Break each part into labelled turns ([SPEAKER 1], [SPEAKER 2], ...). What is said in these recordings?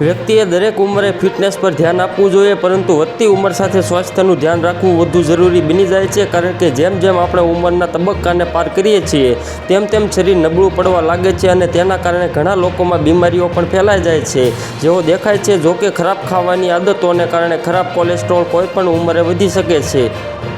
[SPEAKER 1] વ્યક્તિએ દરેક ઉંમરે ફિટનેસ પર ધ્યાન આપવું જોઈએ, પરંતુ વધતી ઉંમર સાથે સ્વાસ્થ્યનું ધ્યાન રાખવું વધુ જરૂરી બની જાય છે, કારણ કે જેમ જેમ આપણે ઉંમરના તબક્કાને પાર કરીએ છીએ, તેમ તેમ શરીર નબળું પડવા લાગે છે અને તેના કારણે ઘણા લોકોમાં બીમારીઓ પણ ફેલાઈ જાય છે. જેવો દેખાય છે, જો કે ખરાબ ખાવાની આદતોને કારણે ખરાબ કોલેસ્ટ્રોલ કોઈ પણ ઉંમરે વધી શકે છે.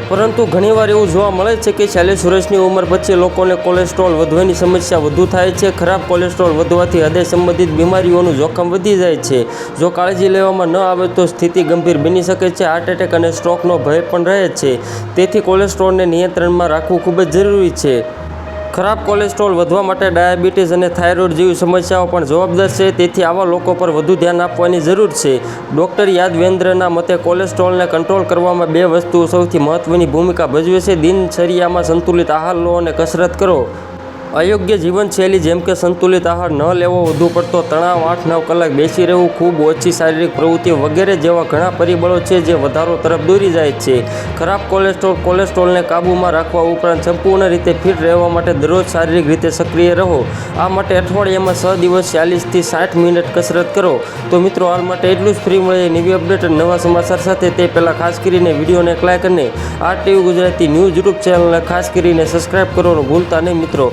[SPEAKER 1] પરંતુ ઘણીવાર એવું જોવા મળે છે કે ચાલીસ વર્ષની ઉંમર પછી લોકોને કોલેસ્ટ્રોલ વધવાની સમસ્યા વધુ થાય છે. ખરાબ કોલેસ્ટ્રોલ વધવાથી હૃદય સંબંધિત બીમારીઓનું જોખમ વધી જાય છે. જો કાળજી લેવામાં ન આવે તો સ્થિતિ ગંભીર બની શકે છે. હાર્ટ એટેક અને સ્ટ્રોકનો ભય પણ રહે છે. તેથી કોલેસ્ટ્રોલને નિયંત્રણમાં રાખવું ખૂબ જ જરૂરી છે. ખરાબ કોલેસ્ટ્રોલ વધવા માટે ડાયાબિટીસ અને થાઇરોઇડ જેવી સમસ્યાઓ પણ જવાબદાર છે. તેથી આવા લોકો પર વધુ ધ્યાન આપવાની જરૂર છે. ડૉક્ટર યાદવેન્દ્રના મતે કોલેસ્ટ્રોલને કંટ્રોલ કરવામાં બે વસ્તુઓ સૌથી મહત્ત્વની ભૂમિકા ભજવે છે. દિનચર્યામાં સંતુલિત આહાર લો અને કસરત કરો. અયોગ્ય જીવનશૈલી જેમ કે સંતુલિત આહાર ન લેવો, વધુ પડતો તણાવ, આઠ નવ કલાક બેસી રહેવું, ખૂબ ઓછી શારીરિક પ્રવૃત્તિ વગેરે જેવા ઘણા પરિબળો છે જે વધારો તરફ દોરી જાય છે. ખરાબ કોલેસ્ટ્રોલ, કોલેસ્ટ્રોલને કાબૂમાં રાખવા ઉપરાંત સંપૂર્ણ રીતે ફિટ રહેવા માટે દરરોજ શારીરિક રીતે સક્રિય રહો. આ માટે અઠવાડિયામાં છ દિવસ ચાલીસથી સાઠ મિનિટ કસરત કરો. તો મિત્રો, હાલ માટે એટલું જ. ફ્રી મળે નવી અપડેટ નવા સમાચાર સાથે. તે પહેલાં ખાસ કરીને વિડીયોને એક લાઇક અને આ ટીવી ગુજરાતી ન્યૂઝ યુટ્યુબ ચેનલને ખાસ કરીને સબસ્ક્રાઈબ કરવાનું ભૂલતા નહીં મિત્રો.